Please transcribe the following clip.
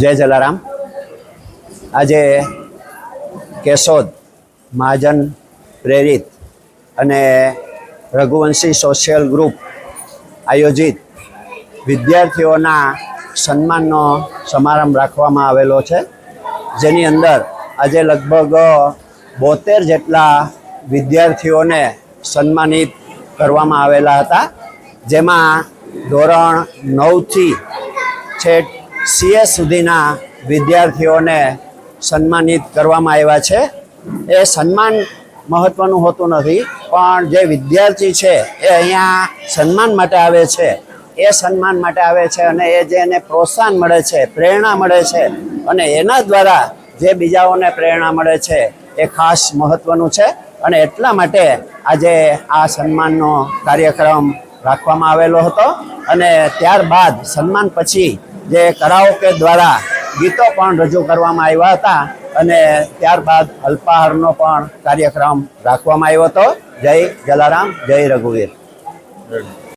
જય જલારામ. આજે કેશોદ મહાજન પ્રેરિત અને રઘુવંશી સોશિયલ ગ્રુપ આયોજિત વિદ્યાર્થીઓના સન્માનનો સમારંભ રાખવામાં આવેલો છે. જેની અંદર આજે લગભગ બોતેર જેટલા વિદ્યાર્થીઓને સન્માનિત કરવામાં આવેલા હતા. જેમાં ધોરણ નવથી છેક સીએ સુધીના વિદ્યાર્થીઓને સન્માનિત કરવામાં આવ્યા છે. એ સન્માન મહત્વનું હોતું નથી, પણ જે વિદ્યાર્થી છે એ અહીંયા સન્માન માટે આવે છે. એ સન્માન માટે આવે છે અને એ જે એને પ્રોત્સાહન મળે છે, પ્રેરણા મળે છે અને એના દ્વારા જે બીજાઓને પ્રેરણા મળે છે એ ખાસ મહત્વનું છે અને એટલા માટે આજે આ સન્માનનો કાર્યક્રમ રાખવામાં આવેલો હતો અને ત્યારબાદ સન્માન પછી જે કરાઓકે દ્વારા ગીતો પણ રજૂ કરવામાં આવ્યા હતા અને ત્યારબાદ અલ્પાહારનો પણ કાર્યક્રમ રાખવામાં આવ્યો હતો. જય જલારામ, જય રઘુવીર.